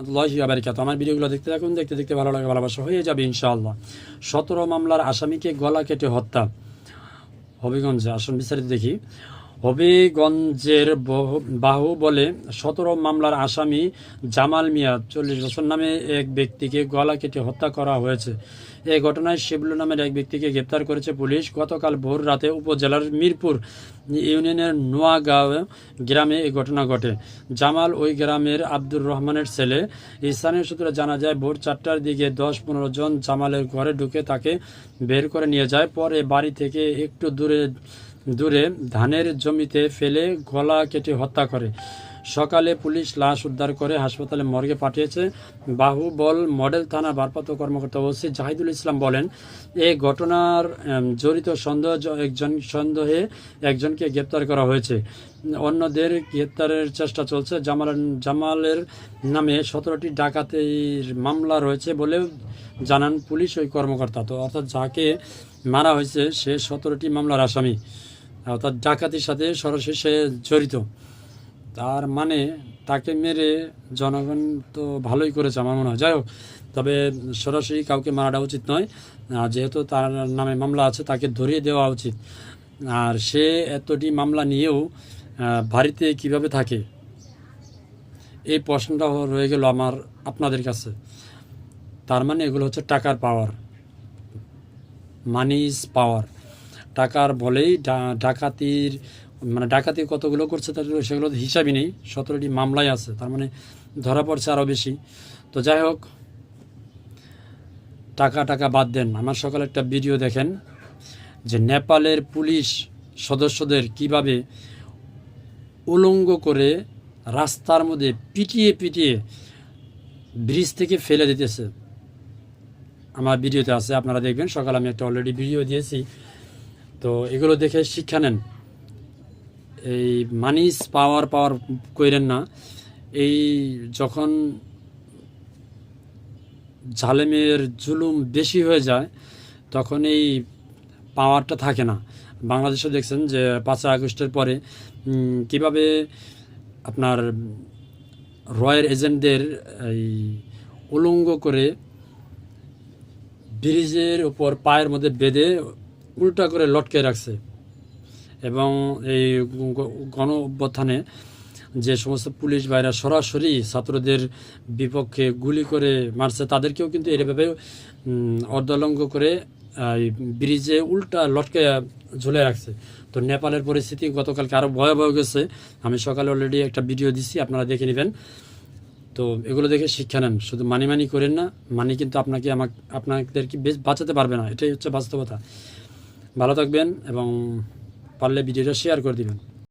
রহমতুল্লাহি আবরিকাত আমার ভিডিওগুলো দেখতে থাকুন, দেখতে দেখতে ভালো লাগে, ভালোবাসা হয়ে যাবে ইনশাআল্লাহ। সতেরো মামলার আসামিকে গলা কেটে হত্যা। হবিগঞ্জে আসুন বিস্তারিত দেখি। হবিগঞ্জের বহু- বলে সতেরো মামলার আসামি জামাল মিয়া চল্লিশ বছর নামে এক ব্যক্তিকে গলা কেটে হত্যা করা হয়েছে। এই ঘটনায় শিবলু নামের এক ব্যক্তিকে গ্রেপ্তার করেছে পুলিশ। গতকাল ভোর রাতে উপজেলার মিরপুর ইউনিয়নের নোয়াগাঁও গ্রামে এই ঘটনা ঘটে। জামাল ওই গ্রামের আব্দুর রহমানের ছেলে। স্থানীয় সূত্রে জানা যায়, ভোর চারটার দিকে দশ পনেরো জন জামালের ঘরে ঢুকে তাকে বের করে নিয়ে যায়। পরে বাড়ি থেকে একটু দূরে দূরে ধানের জমিতে ফেলে গলা কেটে হত্যা করে। সকালে পুলিশ লাশ উদ্ধার করে হাসপাতালে মর্গে পাঠিয়েছে। বাহুবল মডেল থানা ভারপ্রাপ্ত কর্মকর্তা ওসি জাহিদুল ইসলাম বলেন এই ঘটনার জড়িত সন্দেহ, একজন সন্দেহে একজনকে গ্রেপ্তার করা হয়েছে। অন্যদের গ্রেপ্তারের চেষ্টা চলছে। জামাল জামালের নামে সতেরোটি ডাকাতির মামলা রয়েছে বলে জানান পুলিশ ওই কর্মকর্তা। তো অর্থাৎ যাকে মারা হয়েছে, সে সতেরোটি মামলার আসামি। অর্থাৎ ডাকাতির সাথে সরাসরি সে জড়িত। তার মানে তাকে মেরে জনগণ তো ভালোই করেছে আমার মনে হয়। যাই হোক, তবে সরাসরি কাউকে মারাটা উচিত নয়। যেহেতু তার নামে মামলা আছে, তাকে ধরিয়ে দেওয়া উচিত। আর সে এতটি মামলা নিয়েও বাড়িতে কীভাবে থাকে? এই প্রশ্নটা রয়ে গেল আমার আপনাদের কাছে। তার মানে এগুলো হচ্ছে টাকার পাওয়ার। Money is power. টাকার বলেই ডাকাতির মানে ডাকাতি কতগুলো করছে তার সেগুলো হিসাবই নেই। সতেরোটি মামলাই আছে, তার মানে ধরা পড়ছে আরও বেশি। তো যাই হোক, টাকা টাকা বাদ দেন। আমার সকালে একটা ভিডিও দেখেন যে নেপালের পুলিশ সদস্যদের কীভাবে উলঙ্গ করে রাস্তার মধ্যে পিটিয়ে পিটিয়ে ব্রিজ থেকে ফেলে দিতেছে। আমার ভিডিওতে আছে, আপনারা দেখবেন। সকালে আমি একটা অলরেডি ভিডিও দিয়েছি। তো এগুলো দেখে শিক্ষা নেন। এই মানিস পাওয়ার পাওয়ার কইরেন না। এই যখন জালেমের জুলুম বেশি হয়ে যায়, তখন এই পাওয়ারটা থাকে না। বাংলাদেশে দেখছেন যে পাঁচই আগস্টের পরে কীভাবে আপনার রয়ের এজেন্টদের এই উলঙ্গ করে ব্রিজের উপর পায়ের মধ্যে বেঁধে উল্টা করে লটকে রাখছে। এবং এই গণ অভ্যুত্থানে যে সমস্ত পুলিশ ভাইরা সরাসরি ছাত্রদের বিপক্ষে গুলি করে মারছে তাদেরকেও কিন্তু উম, অর্ধলঙ্গ করে ব্রিজে উল্টা লটকে ঝুলে রাখছে। তো নেপালের পরিস্থিতি গতকালকে আরও ভয়াবহ গেছে। আমি সকালে অলরেডি একটা ভিডিও দিছি আপনারা দেখে নেবেন। তো এগুলো দেখে শিক্ষা নেন। শুধু মানি মানি করেন না মানি কিন্তু আপনাকে আমাকে আপনাদেরকে বেশ বাঁচাতে পারবে না। এটাই হচ্ছে বাস্তবতা। ভালো থাকবেন এবং পারলে ভিডিওটা শেয়ার করে দিবেন।